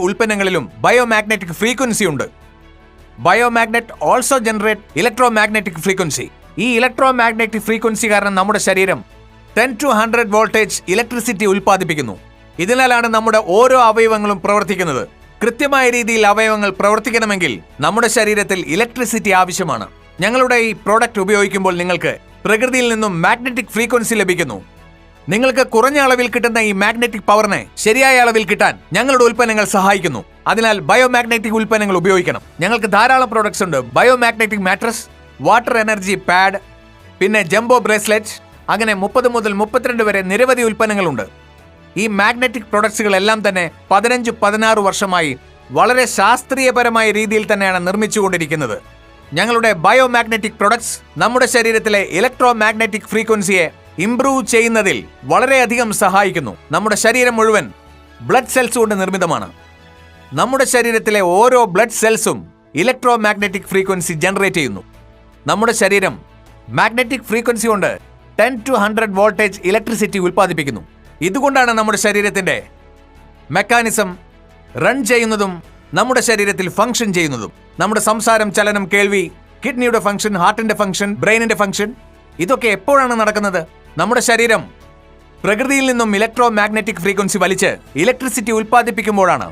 ഉൽപ്പന്നങ്ങളിലും biomagnetic frequency ഉണ്ട്. Biomagnet also generate electro magnetic frequency ഈ electro magnetic frequency കാരണം നമ്മുടെ ശരീരം ten to hundred voltage electricity ഉൽപ്പാദിപ്പിക്കുന്നു. ഇതിനാലാണ് നമ്മുടെ ഓരോ അവയവങ്ങളും പ്രവർത്തിക്കുന്നത്. കൃത്യമായ രീതിയിൽ അവയവങ്ങൾ പ്രവർത്തിക്കണമെങ്കിൽ നമ്മുടെ ശരീരത്തിൽ ഇലക്ട്രിസിറ്റി ആവശ്യമാണ്. ഞങ്ങളുടെ ഈ പ്രോഡക്റ്റ് ഉപയോഗിക്കുമ്പോൾ നിങ്ങൾക്ക് പ്രകൃതിയിൽ നിന്നും മാഗ്നറ്റിക് ഫ്രീക്വൻസി ലഭിക്കുന്നു. നിങ്ങൾക്ക് കുറഞ്ഞ അളവിൽ കിട്ടുന്ന ഈ മാഗ്നറ്റിക് പവറിനെ ശരിയായ അളവിൽ കിട്ടാൻ ഞങ്ങളുടെ ഉൽപ്പന്നങ്ങൾ സഹായിക്കുന്നു. അതിനാൽ ബയോമാഗ്നറ്റിക് ഉൽപ്പന്നങ്ങൾ ഉപയോഗിക്കണം. ഞങ്ങൾക്ക് ധാരാളം പ്രോഡക്ട്സ് ഉണ്ട്. Biomagnetic mattress water energy pad പിന്നെ ജംബോ ബ്രേസ്ലെറ്റ് അങ്ങനെ മുപ്പത് മുതൽ മുപ്പത്തിരണ്ട് വരെ നിരവധി ഉൽപ്പന്നങ്ങളുണ്ട്. ഈ മാഗ്നറ്റിക് പ്രൊഡക്ട്സുകളെല്ലാം തന്നെ പതിനഞ്ച് പതിനാറ് വർഷമായി വളരെ ശാസ്ത്രീയപരമായ രീതിയിൽ തന്നെയാണ് നിർമ്മിച്ചുകൊണ്ടിരിക്കുന്നത്. ഞങ്ങളുടെ ബയോമാഗ്നറ്റിക് പ്രൊഡക്ട്സ് നമ്മുടെ ശരീരത്തിലെ ഇലക്ട്രോ മാഗ്നറ്റിക് ഫ്രീക്വൻസിയെ ഇംപ്രൂവ് ചെയ്യുന്നതിൽ വളരെയധികം സഹായിക്കുന്നു. നമ്മുടെ ശരീരം മുഴുവൻ ബ്ലഡ് സെൽസ് കൊണ്ട് നിർമ്മിതമാണ്. നമ്മുടെ ശരീരത്തിലെ ഓരോ ബ്ലഡ് സെൽസും ഇലക്ട്രോ മാഗ്നറ്റിക് ഫ്രീക്വൻസി ജനറേറ്റ് ചെയ്യുന്നു. നമ്മുടെ ശരീരം മാഗ്നറ്റിക് ഫ്രീക്വൻസി കൊണ്ട് ten to hundred voltage electricity ഉൽപ്പാദിപ്പിക്കുന്നു. ഇതുകൊണ്ടാണ് നമ്മുടെ ശരീരത്തിന്റെ മെക്കാനിസം റൺ ചെയ്യുന്നതും നമ്മുടെ ശരീരത്തിൽ ഫംഗ്ഷൻ ചെയ്യുന്നതും. നമ്മുടെ സംസാരം ചലനം കേൾവി കിഡ്നിയുടെ ഫംഗ്ഷൻ ഹാർട്ടിന്റെ ഫംഗ്ഷൻ ബ്രെയിനിന്റെ ഫംഗ്ഷൻ ഇതൊക്കെ എപ്പോഴാണ് നടക്കുന്നത്? നമ്മുടെ ശരീരം പ്രകൃതിയിൽ നിന്നും ഇലക്ട്രോ മാഗ്നറ്റിക് ഫ്രീക്വൻസി വലിച്ച് ഇലക്ട്രിസിറ്റി ഉൽപ്പാദിപ്പിക്കുമ്പോഴാണ്.